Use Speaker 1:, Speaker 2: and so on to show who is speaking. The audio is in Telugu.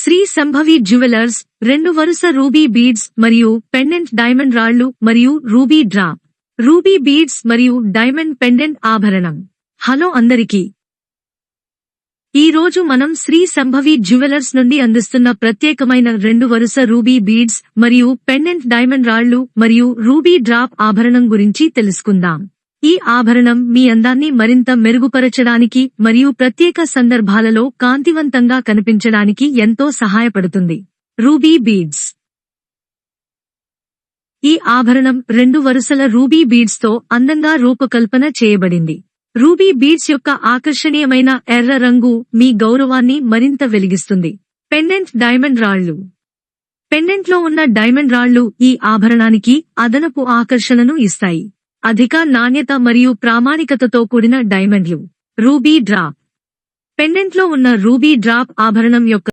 Speaker 1: శ్రీ సంభవి జ్యువెలర్స్ రెండు వరుస రూబీ బీడ్స్ మరియు పెండెంట్ డైమండ్ రాళ్ళు మరియు రూబీ డ్రాప్ రూబీ బీడ్స్ మరియు డైమండ్ పెండెంట్ ఆభరణం. హలో అందరికీ. ఈ రోజు మనం శ్రీ సంభవి జ్యువెలర్స్ నుండి అందిస్తున్న ప్రత్యేకమైన రెండు వరుస రూబీ బీడ్స్ మరియు పెండెంట్ డైమండ్ రాళ్ళు మరియు రూబీ డ్రాప్ ఆభరణం గురించి తెలుసుకుందాం. ఈ ఆభరణం మీ అందాన్ని మరింత మెరుగుపరచడానికి మరియు ప్రత్యేక సందర్భాలలో కాంతివంతంగా కనిపించడానికి ఎంతో సహాయపడుతుంది. Ruby beads. ఈ ఆభరణం రెండు వరుసల రూబీ బీడ్స్తో అందంగా రూపకల్పన చేయబడింది. రూబీ బీడ్స్ యొక్క ఆకర్షణీయమైన ఎర్ర రంగు మీ గౌరవాన్ని మరింత వెలిగిస్తుంది. పెండెంట్ డైమండ్ రాళ్ళు పెండెంట్లో ఉన్న డైమండ్ రాళ్ళు ఈ ఆభరణానికి అదనపు ఆకర్షణను ఇస్తాయి. అధిక నాణ్యత మరియు ప్రామాణికతతో కూడిన డైమండ్లు రూబీ డ్రాప్. పెండెంట్లో ఉన్న రూబీ డ్రాప్ ఆభరణం యొక్క